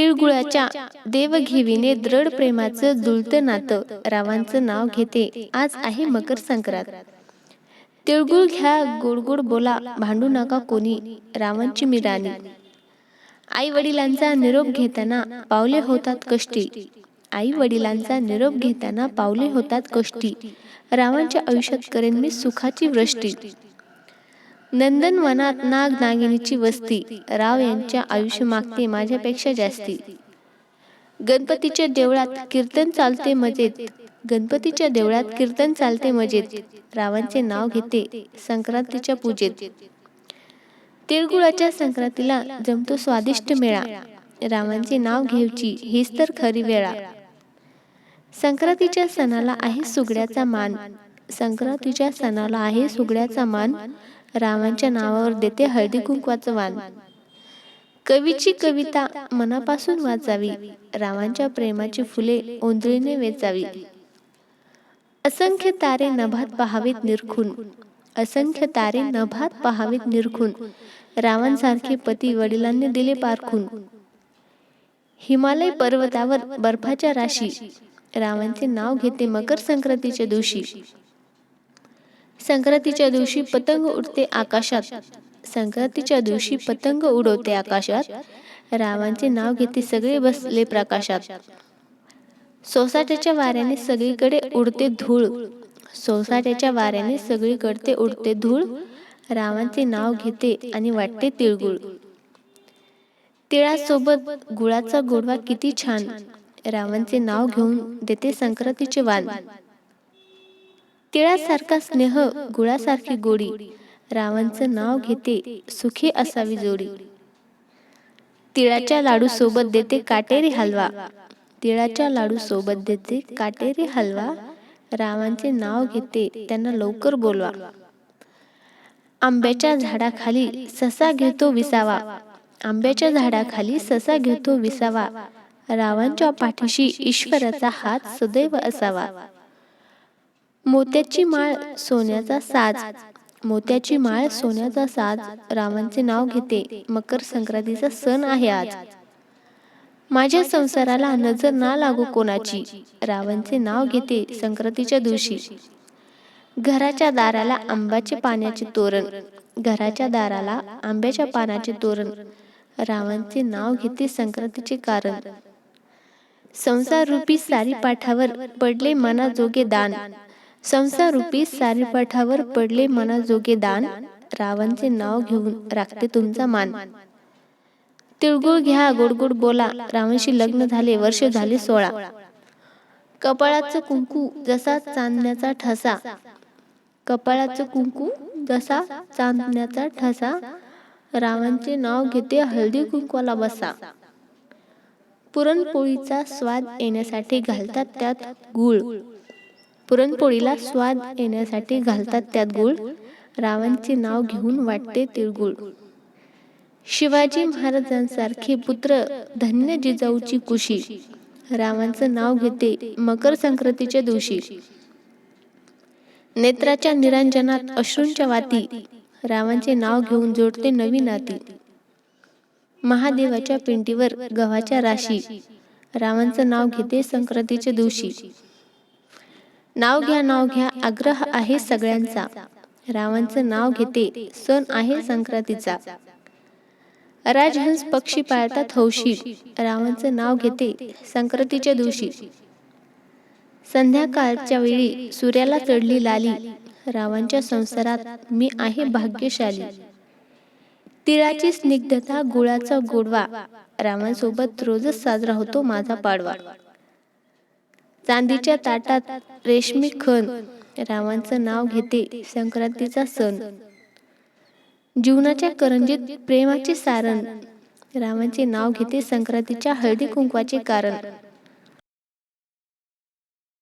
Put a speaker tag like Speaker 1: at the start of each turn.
Speaker 1: तिळगुळाच्या देवघेवीने दृढ प्रेमाचं जुळतं नातं रावांचं नाव घेते. आज आहे मकर संक्रांत तिळगुळ घ्या गोडगोड बोला भांडू नका कोणी रावांची मी राणी आई वडिलांचा निरोप घेताना पावले होतात कष्टी. आई वडिलांचा निरोप घेताना पावले होतात कष्टी. रावांच्या आयुष्यात करेन मी सुखाची वृष्टी. नंदनवनात नाग नागिनीची वस्ती राव यांच्या आयुष्य मागते माझ्यापेक्षा जास्ती. गणपतीच्या देवळात कीर्तन चालते मजेत गणपतीच्या देवळात कीर्तन चालते मजेत रावांचे नाव घेते संक्रांतीच्या पूजेत. तिळगुळाच्या संक्रांतीला जमतो स्वादिष्ट मेळा रावांचे नाव घेवची हीच तर खरी वेळा. संक्रांतीच्या सणाला आहे सुगड्याचा मान संक्रांतीच्या सणाला आहे सुगड्याचा मान रामांच्या नावावर देते हळदी कुंकवाचं वाण कवीची कविता मनापासून वाचावी रामांच्या प्रेमाची फुले ओंजळीने वेचावी. असंख्य तारे नभात पहावीत निरखून असंख्य तारे नभात पहावीत निरखून रावांसारखे पती वडिलांनी दिले पारखून. हिमालय पर्वतावर बर्फाच्या राशी रावांचे नाव घेते मकर संक्रांतीच्या दिवशी. संक्रांतीच्या दिवशी पतंग उडते आकाशात. संक्रांतीच्या दिवशी पतंग उडवते आकाशात. रावांचे नाव घेते सगळे बसले प्रकाशात. सोसाट्याच्या वाऱ्याने सगळीकडे उडते धूळ. सोसाट्याच्या वाऱ्याने सगळीकडे उडते धूळ. रावांचे नाव घेते आणि वाटते तिळगुळ. तिळासोबत गुळाचा गोडवा किती छान. रावांचे नाव घेऊन देते संक्रांतीचे वाण. तिळासारखा स्नेह गुळासारखी गोडी. रावांचं नाव घेते सुखी असावी जोडी. तिळाच्या लाडू सोबत देते काटेरी हलवा. तिळाच्या लाडू सोबत देते काटेरी हलवा. रावांचे नाव घेते त्यांना लवकर बोलवा. आंब्याच्या झाडाखाली ससा घेतो विसावा. आंब्याच्या झाडाखाली ससा घेतो विसावा. रावांच्या पाठीशी ईश्वराचा हात सदैव असावा. मोत्याची माळ सोन्याचा साज. मोत्याची माळ सोन्याचा साज. रावांचे नाव घेते. मकर संक्रांतीचा सण आहे आज. माझ्या संसाराला नजर ना लागू कोणाची? रावांचे नाव घेते संक्रांतीच्या दिवशी. घराच्या दाराला आंब्याचे पाण्याचे तोरण. घराच्या दाराला आंब्याच्या पानाचे तोरण. रावांचे नाव घेते संक्रांतीचे कारण. संसार रूपी सारी पाठावर पडले मना जोगे दान. संसार रूपी सारीपाठावर पडले मना जोगे दान रावांचे नाव घेऊन राखते तुमचा मान. तिळगुळ घ्या गोडगोड बोला रावांशी लग्न झाले वर्ष झाले सोळा. कपाळाचं कुंकू जसा चांदण्याचा ठसा. कपाळाचं कुंकू जसा चांदण्याचा ठसा. रावांचे नाव घेते हळदी कुंकवाला बसा. पुरणपोळीचा स्वाद येण्यासाठी घालतात त्यात गुळ. पुरणपोळीला स्वाद येण्यासाठी घालतात त्यात गुळ. रावांचे नाव घेऊन वाटते तिळगुळ. शिवाजी महाराजांसारखे पुत्र धन्य जिजाऊची कुशी. रावांचं नाव घेते मकर संक्रांतीच्या दिवशी. नेत्राच्या निरंजनात अश्रूंच्या वाती. रावांचे नाव घेऊन जोडते नवी नाती. महादेवाच्या पिंटीवर गव्हाच्या राशी. रावांचं नाव घेते संक्रांतीच्या दिवशी. नाव घ्या नाव घ्या आग्रह आहे सगळ्यांचा. रावांचं नाव घेते सण आहे संक्रांतीचा. राजहंस पक्षी पाळतात हौशी. रावांचं नाव घेते संक्रांतीच्या दिवशी. संध्याकाळच्या वेळी सूर्याला चढली लाली. रावांच्या संसारात मी आहे भाग्यशाली. तिळाची स्निग्धता गुळाचा गोडवा. रामांसोबत रोजच साजरा होतो माझा पाडवा. चांदीच्या ताटात रेशमी खण रावांचं नाव घेते संक्रांतीचा सण. जीवनाच्या करंजीत प्रेमाचे सारण. रावांचे नाव घेते संक्रांतीच्या हळदी कुंकवाचे कारण.